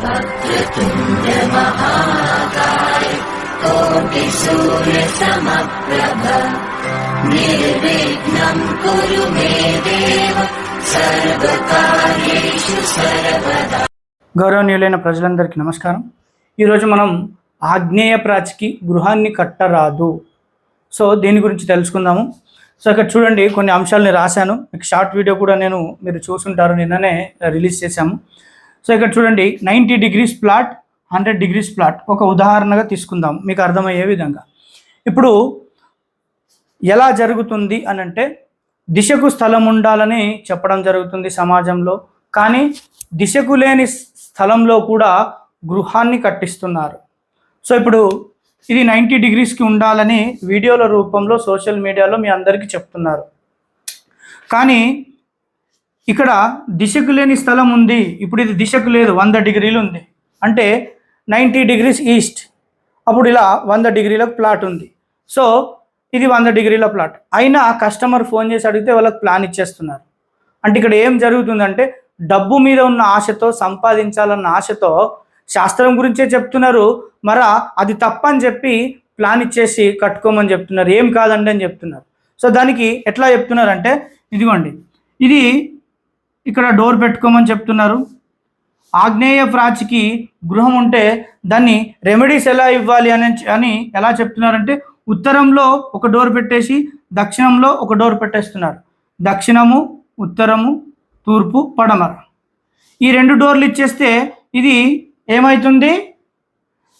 वक्रतुण्ड महाकाय कोटिसूर्यसमप्रभ निर्विघ्नम् कुरु मे देव सर्वकार्येषु सर्वदा గౌరవనీయులైన ప్రజలందరికీ నమస్కారం ఈరోజు మనం ఆగ్నేయ ప్రాచికి గృహాన్ని కట్టరాదు సో దీని గురించి తెలుసుకుందాము సో ఇక్కడ చూడండి కొన్ని అంశాలని రాశాను మీకు షార్ట్ వీడియో కూడా నేను మీరు చూసుంటారు నిన్ననే రిలీజ్ చేశాము సో ఇక్కడ చూడండి ninety degrees plot hundred degrees plot. ఒక ఉదాహరణగా తీసుకుందాం. మీకు అర్థమయ్యే విధంగా. ఇప్పుడు ఎలా జరుగుతుంది అని అంటే దిశకు స్థలం ఉండాలని చెప్పడం జరుగుతుంది సమాజంలో కానీ దిశకు లేని స్థలంలో కూడా గృహాన్ని కట్టిస్తున్నారు. సో ఇప్పుడు ఇది నైంటీ డిగ్రీస్కి ఉండాలని వీడియోల రూపంలో సోషల్ మీడియాలో మీ అందరికీ చెప్తున్నారు. కానీ ఇక్కడ దిశకు లేని స్థలం ఉంది. ఇప్పుడు ఇది దిశకు లేదు వంద డిగ్రీలు ఉంది. అంటే నైంటీ డిగ్రీస్ ఈస్ట్. అప్పుడు ఇలా వంద డిగ్రీలకు ప్లాట్ ఉంది. సో ఇది వంద డిగ్రీల ప్లాట్. అయినా కస్టమర్ ఫోన్ చేసి అడిగితే వాళ్ళకి ప్లాన్ ఇచ్చేస్తున్నారు. అంటే ఇక్కడ ఏం జరుగుతుందంటే డబ్బు మీద ఉన్న ఆశతో సంపాదించాలన్న ఆశతో శాస్త్రం గురించే చెప్తున్నారు. మరా అది తప్పని చెప్పి ప్లాన్ ఇచ్చేసి కట్టుకోమని చెప్తున్నారు. ఏం కాదండి అని చెప్తున్నారు. సో దానికి ఎట్లా చెప్తున్నారంటే ఇదిగోండి. ఇది ఇక్కడ డోర్ పెట్టుకోమని చెప్తున్నారు. ఆగ్నేయ ప్రాచికి గృహం ఉంటే దాన్ని రెమెడీస్ ఎలా ఇవ్వాలి అని అని ఎలా చెప్తున్నారంటే ఉత్తరంలో ఒక డోర్ పెట్టేసి దక్షిణంలో ఒక డోర్ పెట్టేస్తున్నారు. దక్షిణము ఉత్తరము తూర్పు పడమర. ఈ రెండు డోర్లు ఇచ్చేస్తే ఇది ఏమవుతుంది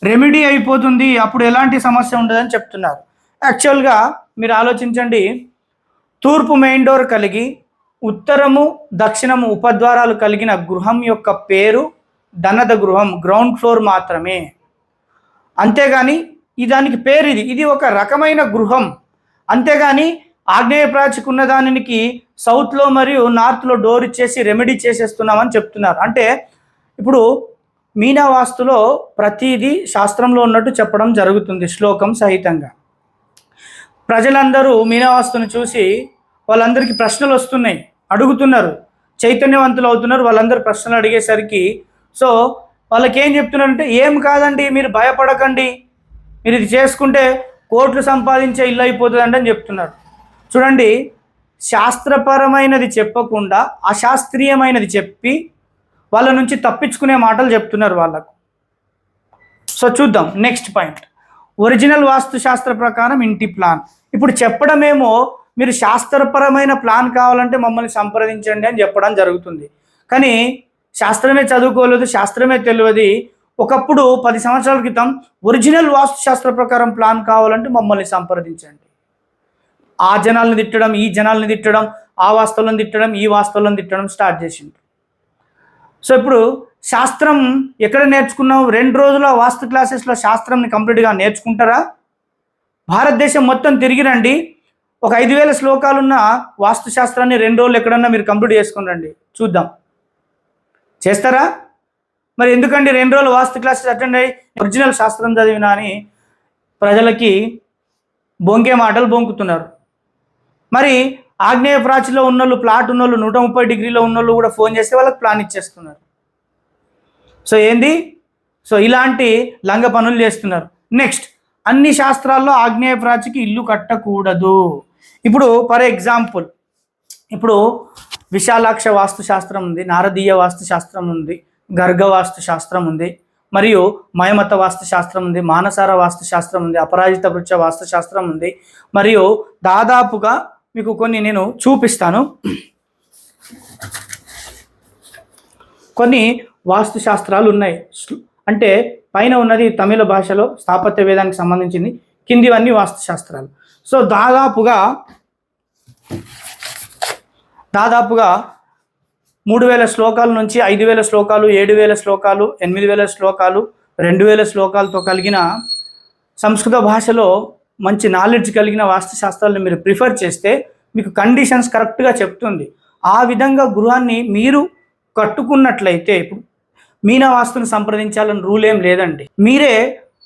రెమెడీ అయిపోతుంది. అప్పుడు ఎలాంటి సమస్య ఉండదని చెప్తున్నారు. యాక్చువల్గా మీరు ఆలోచించండి. తూర్పు మెయిన్ డోర్ కలిగి ఉత్తరము దక్షిణము ఉపద్వారాలు కలిగిన గృహం యొక్క పేరు ధనద గృహం గ్రౌండ్ ఫ్లోర్ మాత్రమే. అంతేగాని దానికి పేరు ఇది. ఇది ఒక రకమైన గృహం. అంతేగాని ఆగ్నేయ ప్రాచికి ఉన్న దానికి సౌత్లో మరియు నార్త్లో డోర్ ఇచ్చేసి రెమెడీ చేసేస్తున్నామని చెప్తున్నారు. అంటే ఇప్పుడు మీనావాస్తులో ప్రతిదీ శాస్త్రంలో ఉన్నట్టు చెప్పడం జరుగుతుంది శ్లోకం సహితంగా. ప్రజలందరూ మీనావాస్తుని చూసి వాళ్ళందరికీ ప్రశ్నలు వస్తున్నాయి. అడుగుతున్నారు చైతన్యవంతులు అవుతున్నారు వాళ్ళందరూ ప్రశ్నలు అడిగేసరికి. సో వాళ్ళకి ఏం చెప్తున్నారంటే ఏం కాదండి మీరు భయపడకండి. మీరు ఇది చేసుకుంటే కోట్లు సంపాదించే ఇల్లు అయిపోతుందండి అని చెప్తున్నారు. చూడండి శాస్త్రపరమైనది చెప్పకుండా అశాస్త్రీయమైనది చెప్పి వాళ్ళ నుంచి తప్పించుకునే మాటలు చెప్తున్నారు వాళ్ళకు. సో చూద్దాం నెక్స్ట్ పాయింట్. ఒరిజినల్ వాస్తు శాస్త్ర ప్రకారం ఇంటి ప్లాన్. ఇప్పుడు చెప్పడమేమో మీరు శాస్త్రపరమైన ప్లాన్ కావాలంటే మమ్మల్ని సంప్రదించండి అని చెప్పడం జరుగుతుంది. కానీ శాస్త్రమే చదువుకోలేదు శాస్త్రమే తెలియదు. ఒకప్పుడు పది సంవత్సరాల క్రితం ఒరిజినల్ వాస్తు శాస్త్ర ప్రకారం ప్లాన్ కావాలంటే మమ్మల్ని సంప్రదించండి. ఆ జనాల్ని తిట్టడం ఈ జనాల్ని తిట్టడం ఆ వాస్తవులను తిట్టడం ఈ వాస్తవులను తిట్టడం స్టార్ట్ చేసిండు సో ఇప్పుడు శాస్త్రం ఎక్కడ నేర్చుకున్నావు? రెండు రోజుల వాస్తు క్లాసెస్లో శాస్త్రంని కంప్లీట్గా నేర్చుకుంటారా? భారతదేశం మొత్తం తిరిగి రండి. ఒక ఐదు వేల శ్లోకాలున్న వాస్తు శాస్త్రాన్ని రెండు రోజులు ఎక్కడన్నా మీరు కంప్లీట్ చేసుకుని రండి. చూద్దాం. చేస్తారా? మరి ఎందుకండి రెండు రోజులు వాస్తు క్లాసెస్ అటెండ్ అయ్యి ఒరిజినల్ శాస్త్రం చదివినా అని ప్రజలకి బొంకే మాటలు బొంకుతున్నారు. మరి ఆగ్నేయ ప్రాచిలో ఉన్నోళ్ళు ప్లాట్ ఉన్నోళ్ళు నూట ముప్పై డిగ్రీలో ఉన్నోళ్ళు కూడా ఫోన్ చేస్తే వాళ్ళకి ప్లాన్ ఇచ్చేస్తున్నారు. సో ఏంది? సో ఇలాంటి లంగ పనులు చేస్తున్నారు. నెక్స్ట్ అన్ని శాస్త్రాల్లో ఆగ్నేయ ప్రాచికి ఇల్లు కట్టకూడదు. ఇప్పుడు ఫర్ ఎగ్జాంపుల్ ఇప్పుడు విశాలాక్ష వాస్తు శాస్త్రం ఉంది నారదీయ వాస్తు శాస్త్రం ఉంది గర్గ వాస్తు శాస్త్రం ఉంది మరియు మయమత వాస్తు శాస్త్రం ఉంది మానసార వాస్తు శాస్త్రం ఉంది అపరాజిత వృక్ష వాస్తు శాస్త్రం ఉంది మరియు దాదాపుగా మీకు కొన్ని నేను చూపిస్తాను. కొన్ని వాస్తు శాస్త్రాలు ఉన్నాయి. అంటే పైన ఉన్నది తమిళ భాషలో స్థాపత్య వేదానికి సంబంధించింది కిందివన్నీ వాస్తు శాస్త్రాలు సో దాదాపుగా దాదాపుగా మూడు వేల శ్లోకాల నుంచి ఐదు వేల శ్లోకాలు ఏడు వేల శ్లోకాలు ఎనిమిది వేల శ్లోకాలు రెండు వేల శ్లోకాలతో కలిగిన సంస్కృత భాషలో మంచి నాలెడ్జ్ కలిగిన వాస్తు శాస్త్రాలను మీరు ప్రిఫర్ చేస్తే మీకు కండిషన్స్ కరెక్ట్గా చెప్తుంది. ఆ విధంగా గృహాన్ని మీరు కట్టుకున్నట్లయితే ఇప్పుడు మీనా వాస్తుని సంప్రదించాలని రూల్ ఏం లేదండి. మీరే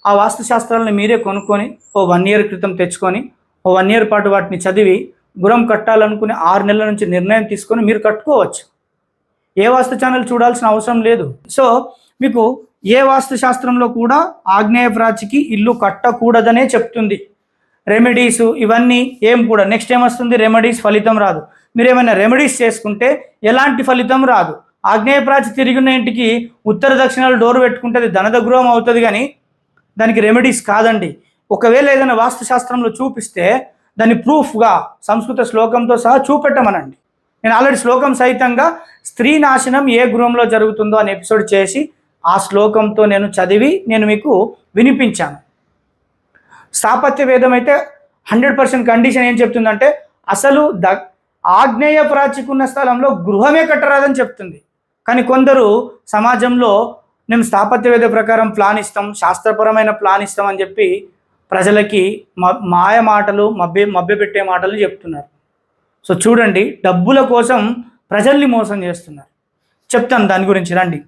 ఆ వాస్తు శాస్త్రాలను మీరే కొనుక్కొని ఓ వన్ ఇయర్ క్రితం తెచ్చుకొని వన్ ఇయర్ పాటు వాటిని చదివి గురం కట్టాలనుకునే ఆరు నెలల నుంచి నిర్ణయం తీసుకొని మీరు కట్టుకోవచ్చు. ఏ వాస్తు ఛానల్ చూడాల్సిన అవసరం లేదు. సో మీకు ఏ వాస్తు శాస్త్రంలో కూడా ఆగ్నేయ ప్రాచికి ఇల్లు కట్టకూడదనే చెప్తుంది. రెమెడీస్ ఇవన్నీ ఏం కూడా నెక్స్ట్ ఏమొస్తుంది? రెమెడీస్ ఫలితం రాదు. మీరు ఏమైనా రెమెడీస్ చేసుకుంటే ఎలాంటి ఫలితం రాదు. ఆగ్నేయ ప్రాచి తిరిగిన ఇంటికి ఉత్తర దక్షిణాలు డోర్ పెట్టుకుంటే అది ధనదగృహం అవుతుంది కానీ దానికి రెమెడీస్ కాదండి. ఒకవేళ ఏదైనా వాస్తుశాస్త్రంలో చూపిస్తే దాన్ని ప్రూఫ్గా సంస్కృత శ్లోకంతో సహా చూపెట్టమనండి. నేను ఆల్రెడీ శ్లోకం సహితంగా స్త్రీ నాశనం ఏ గృహంలో జరుగుతుందో అనే ఎపిసోడ్ చేసి ఆ శ్లోకంతో నేను చదివి నేను మీకు వినిపించాను. స్థాపత్య వేదం అయితే హండ్రెడ్ పర్సెంట్ కండిషన్ ఏం చెప్తుందంటే అసలు ద ఆగ్నేయ ప్రాచికున్న స్థలంలో గృహమే కట్టరాదని చెప్తుంది. కానీ కొందరు సమాజంలో మేము స్థాపత్య వేద ప్రకారం ప్లాన్ ఇస్తాం శాస్త్రపరమైన ప్లాన్ ఇస్తాం అని చెప్పి ప్రజలకి మాయ మాటలు మభ్య మభ్యపెట్టే మాటలు చెప్తున్నారు. సో చూడండి డబ్బుల కోసం ప్రజల్ని మోసం చేస్తున్నారు. చెప్తాను దాని గురించి రండి.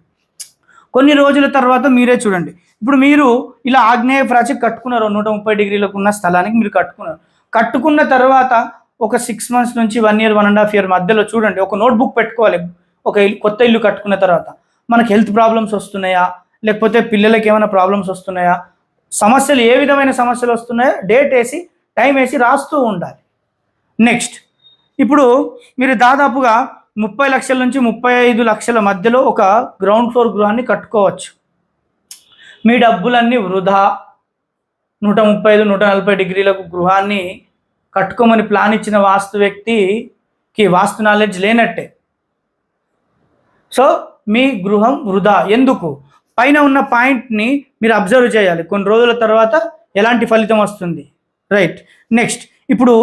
కొన్ని రోజుల తర్వాత మీరే చూడండి. ఇప్పుడు మీరు ఇలా ఆగ్నేయ ప్రాచి కట్టుకున్నారు నూట ముప్పై డిగ్రీలకు ఉన్న స్థలానికి మీరు కట్టుకున్నారు. కట్టుకున్న తర్వాత ఒక సిక్స్ మంత్స్ నుంచి one year one and half year మధ్యలో చూడండి ఒక నోట్బుక్ పెట్టుకోవాలి. ఒక ఇల్లు కొత్త ఇల్లు కట్టుకున్న తర్వాత. మనకి హెల్త్ ప్రాబ్లమ్స్ వస్తున్నాయా? లేకపోతే పిల్లలకి ఏమైనా ప్రాబ్లమ్స్ వస్తున్నాయా? సమస్యలు ఏ విధమైన సమస్యలు వస్తున్నాయో డేట్ వేసి టైం వేసి రాస్తూ ఉండాలి. నెక్స్ట్ ఇప్పుడు మీరు దాదాపుగా ముప్పై లక్షల నుంచి ముప్పై ఐదు లక్షల మధ్యలో ఒక గ్రౌండ్ ఫ్లోర్ గృహాన్ని కట్టుకోవచ్చు. మీ డబ్బులన్నీ వృధా. నూట ముప్పై ఐదు నూట నలభై డిగ్రీలకు గృహాన్ని కట్టుకోమని ప్లాన్ ఇచ్చిన వాస్తు వ్యక్తికి వాస్తు నాలెడ్జ్ లేనట్టే. సో మీ గృహం వృధా. ఎందుకు? పైన ఉన్న పాయింట్ని మీరు అబ్జర్వ్ చేయాలి. కొన్ని రోజుల తర్వాత ఎలాంటి ఫలితం వస్తుంది? రైట్ నెక్స్ట్ ఇప్పుడు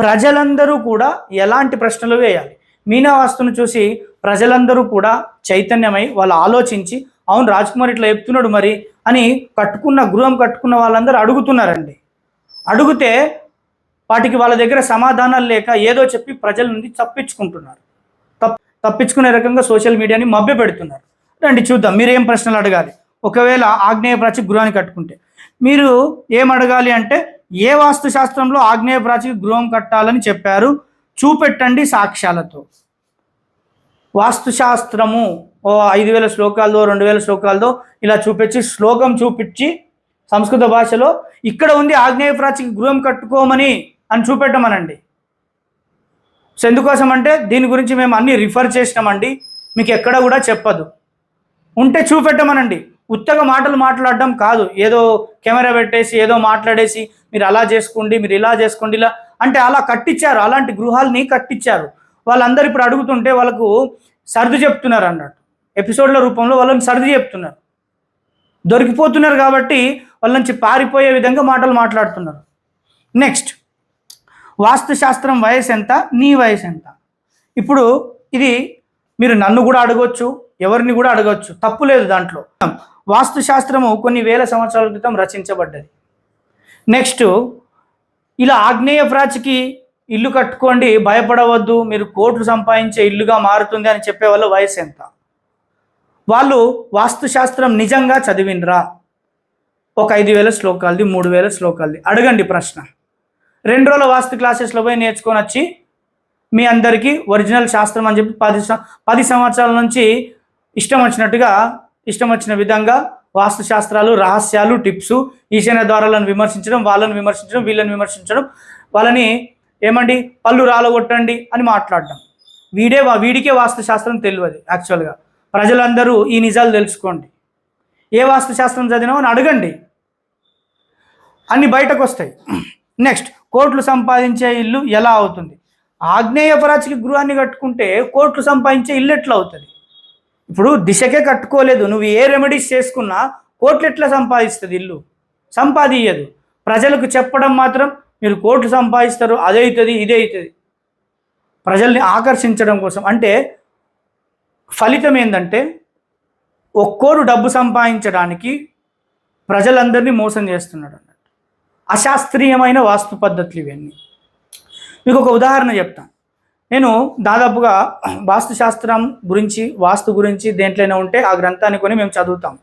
ప్రజలందరూ కూడా ఎలాంటి ప్రశ్నలు వేయాలి? మీనావాస్తును చూసి ప్రజలందరూ కూడా చైతన్యమై వాళ్ళు ఆలోచించి అవును రాజ్కుమార్ ఇట్లా చెప్తున్నాడు మరి అని కట్టుకున్న గృహం కట్టుకున్న వాళ్ళందరూ అడుగుతున్నారండి. అడిగితే వాటికి వాళ్ళ దగ్గర సమాధానాలు లేక ఏదో చెప్పి ప్రజల నుండి తప్పించుకుంటున్నారు. తప్ప తప్పించుకునే రకంగా సోషల్ మీడియాని మభ్య పెడుతున్నారు రండి చూద్దాం. మీరు ఏం ప్రశ్నలు అడగాలి? ఒకవేళ ఆగ్నేయ ప్రాచి గృహాన్ని కట్టుకుంటే. మీరు ఏం అడగాలి అంటే ఏ వాస్తు శాస్త్రంలో ఆగ్నేయ ప్రాచికి గృహం కట్టాలని చెప్పారు? చూపెట్టండి సాక్ష్యాలతో. వాస్తుశాస్త్రము ఓ ఐదు వేల శ్లోకాలతో రెండు వేల శ్లోకాలతో ఇలా చూపించి శ్లోకం చూపించి సంస్కృత భాషలో ఇక్కడ ఉంది ఆగ్నేయ ప్రాచికి గృహం కట్టుకోమని అని చూపెట్టమనండి. సో ఎందుకోసం అంటే దీని గురించి మేము అన్ని రిఫర్ చేసినామండి. మీకు ఎక్కడ కూడా చెప్పదు. ఉంటే చూపెట్టమనండి. ఉత్తగా మాటలు మాట్లాడడం కాదు. ఏదో కెమెరా పెట్టేసి ఏదో మాట్లాడేసి మీరు అలా చేసుకోండి మీరు ఇలా చేసుకోండి ఇలా అంటే అలా కట్టించారు అలాంటి గృహాలని కట్టించారు వాళ్ళందరూ ఇప్పుడు అడుగుతుంటే వాళ్ళకు సర్ది చెప్తున్నారు అన్నట్టు. ఎపిసోడ్ల రూపంలో వాళ్ళని సర్ది చెప్తున్నారు. దొరికిపోతున్నారు కాబట్టి వాళ్ళ నుంచి పారిపోయే విధంగా మాటలు మాట్లాడుతున్నారు. నెక్స్ట్ వాస్తుశాస్త్రం వయసు ఎంత? నీ వయసు ఎంత? ఇప్పుడు ఇది మీరు నన్ను కూడా అడగొచ్చు. ఎవరిని కూడా అడగవచ్చు తప్పు లేదు దాంట్లో. వాస్తుశాస్త్రము కొన్ని వేల సంవత్సరాల క్రితం రచించబడ్డది. నెక్స్ట్ ఇలా ఆగ్నేయ ప్రాచికి ఇల్లు కట్టుకోండి భయపడవద్దు మీరు కోట్లు సంపాదించే ఇల్లుగా మారుతుంది అని చెప్పే వాళ్ళ వయసు ఎంత? వాళ్ళు వాస్తుశాస్త్రం నిజంగా చదివినరా? ఒక ఐదు వేల శ్లోకాలది మూడు వేల శ్లోకాలది. అడగండి ప్రశ్న. రెండు రోజుల వాస్తు క్లాసెస్లో పోయి నేర్చుకొని వచ్చి మీ అందరికీ ఒరిజినల్ శాస్త్రం అని చెప్పి పది పది సంవత్సరాల నుంచి ఇష్టం వచ్చినట్టుగా ఇష్టం వచ్చిన విధంగా వాస్తుశాస్త్రాలు రహస్యాలు టిప్స్ ఈశాన్య ద్వారాలను విమర్శించడం వాళ్ళని విమర్శించడం వీళ్ళని విమర్శించడం వాళ్ళని ఏమండి పళ్ళు రాలగొట్టండి అని మాట్లాడడం. వీడే వా- వీడికే వాస్తుశాస్త్రం తెలియదు యాక్చువల్గా. ప్రజలందరూ ఈ నిజాలు తెలుసుకోండి. ఏ వాస్తుశాస్త్రం శాస్త్రం అని అడగండి. అన్ని బయటకు వస్తాయి నెక్స్ట్ కోట్లు సంపాదించే ఇల్లు ఎలా అవుతుంది? ఆగ్నేయపరాచికి గృహాన్ని కట్టుకుంటే కోట్లు సంపాదించే ఇల్లు ఎట్లా అవుతుంది? ఇప్పుడు దిశకే కట్టుకోలేదు. నువ్వు ఏ రెమెడీస్ చేసుకున్నా కోట్లు ఎట్లా సంపాదిస్తుంది ఇల్లు? సంపాదించదు ప్రజలకు చెప్పడం మాత్రం మీరు కోట్లు సంపాదిస్తారు అదే అవుతుంది ఇదే అవుతుంది. ప్రజల్ని ఆకర్షించడం కోసం. అంటే ఫలితం ఏంటంటే ఒక్కోరు డబ్బు సంపాదించడానికి ప్రజలందరినీ మోసం చేస్తున్నాడు అన్నట్టు. అశాస్త్రీయమైన వాస్తు పద్ధతులు ఇవన్నీ. మీకు ఒక ఉదాహరణ చెప్తాను. నేను దాదాపుగా వాస్తు శాస్త్రం గురించి వాస్తు గురించి దేంట్లోనే ఉంటే ఆ గ్రంథాన్ని కొని మేము చదువుతాం.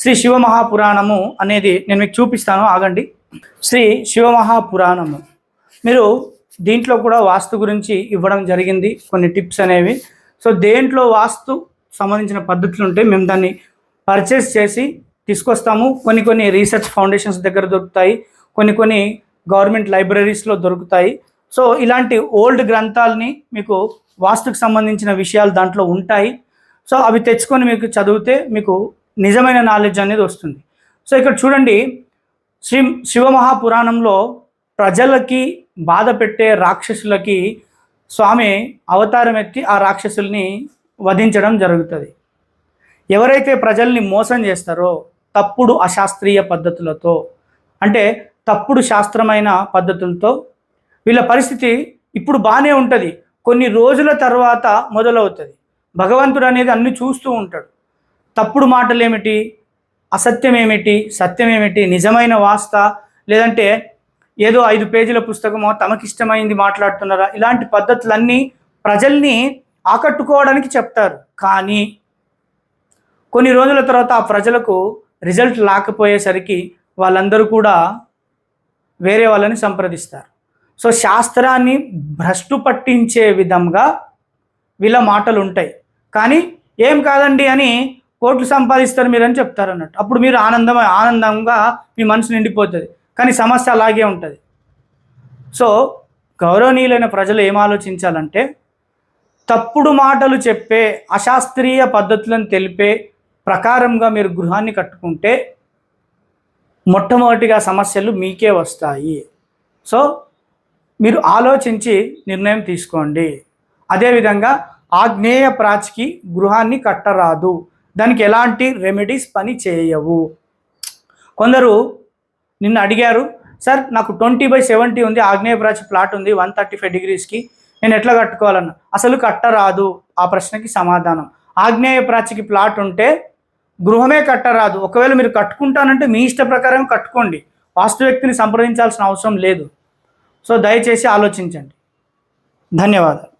శ్రీ శివమహాపురాణము అనేది నేను మీకు చూపిస్తాను ఆగండి. శ్రీ శివమహాపురాణము. మీరు దీంట్లో కూడా వాస్తు గురించి ఇవ్వడం జరిగింది కొన్ని టిప్స్ అనేవి. సో దేంట్లో వాస్తు సంబంధించిన పద్ధతులు ఉంటాయి మేము దాన్ని పర్చేస్ చేసి తీసుకొస్తాము. కొన్ని కొన్ని రీసెర్చ్ ఫౌండేషన్స్ దగ్గర దొరుకుతాయి కొన్ని కొన్ని గవర్నమెంట్ లైబ్రరీస్లో దొరుకుతాయి. సో ఇలాంటి ఓల్డ్ గ్రంథాలని మీకు వాస్తుకు సంబంధించిన విషయాలు దాంట్లో ఉంటాయి. సో అవి తెచ్చుకొని మీకు చదివితే మీకు నిజమైన నాలెడ్జ్ అనేది వస్తుంది. సో ఇక్కడ చూడండి శ్రీ శివమహాపురాణంలో ప్రజలకి బాధ పెట్టే రాక్షసులకి స్వామి అవతారం ఎత్తి ఆ రాక్షసుల్ని వధించడం జరుగుతుంది. ఎవరైతే ప్రజల్ని మోసం చేస్తారో తప్పుడు అశాస్త్రీయ పద్ధతులతో అంటే తప్పుడు శాస్త్రమైన పద్ధతులతో వీళ్ళ పరిస్థితి ఇప్పుడు బాగానే ఉంటుంది. కొన్ని రోజుల తర్వాత మొదలవుతుంది. భగవంతుడు అనేది అన్ని చూస్తూ ఉంటాడు. తప్పుడు మాటలు ఏమిటి అసత్యం ఏమిటి సత్యం ఏమిటి నిజమైన వాస్త? లేదంటే ఏదో ఐదు పేజీల పుస్తకమో తమకిష్టమైంది మాట్లాడుతున్నారా? ఇలాంటి పద్ధతులన్నీ ప్రజల్ని ఆకట్టుకోవడానికి చెప్తారు. కానీ కొన్ని రోజుల తర్వాత ఆ ప్రజలకు రిజల్ట్ రాకపోయేసరికి వాళ్ళందరూ కూడా వేరే వాళ్ళని సంప్రదిస్తారు. సో శాస్త్రాన్ని భ్రష్టు పట్టించే విధంగా వీళ్ళ మాటలు ఉంటాయి కానీ ఏం కాదండి అని కోట్లు సంపాదిస్తారు మీరు అని చెప్తారు అన్నట్టు. అప్పుడు మీరు ఆనందం ఆనందంగా మీ మనసు నిండిపోతుంది. కానీ సమస్య అలాగే ఉంటుంది. సో గౌరవనీయులైన ప్రజలు ఏం ఆలోచించాలంటే తప్పుడు మాటలు చెప్పే అశాస్త్రీయ పద్ధతులను తెలిపే ప్రకారంగా మీరు గృహాన్ని కట్టుకుంటే మొట్టమొదటిగా సమస్యలు మీకే వస్తాయి. సో మీరు ఆలోచించి నిర్ణయం తీసుకోండి. అదేవిధంగా ఆగ్నేయ ప్రాచికి గృహాన్ని కట్టరాదు. దానికి ఎలాంటి రెమెడీస్ పని చేయవు. కొందరు నిన్ను అడిగారు సార్ నాకు ట్వంటీ బై సెవెంటీ ఉంది ఆగ్నేయ ప్రాచి ప్లాట్ ఉంది వన్ థర్టీ ఫైవ్ డిగ్రీస్కి నేను ఎట్లా కట్టుకోవాలన్న? అసలు కట్టరాదు. ఆ ప్రశ్నకి సమాధానం. ఆగ్నేయ ప్రాచికి ప్లాట్ ఉంటే గృహమే కట్టరాదు. ఒకవేళ మీరు కట్టుకుంటానంటే మీ ఇష్ట ప్రకారం కట్టుకోండి. వాస్తు వ్యక్తిని సంప్రదించాల్సిన అవసరం లేదు. సో దయచేసి ఆలోచించండి. ధన్యవాదాలు.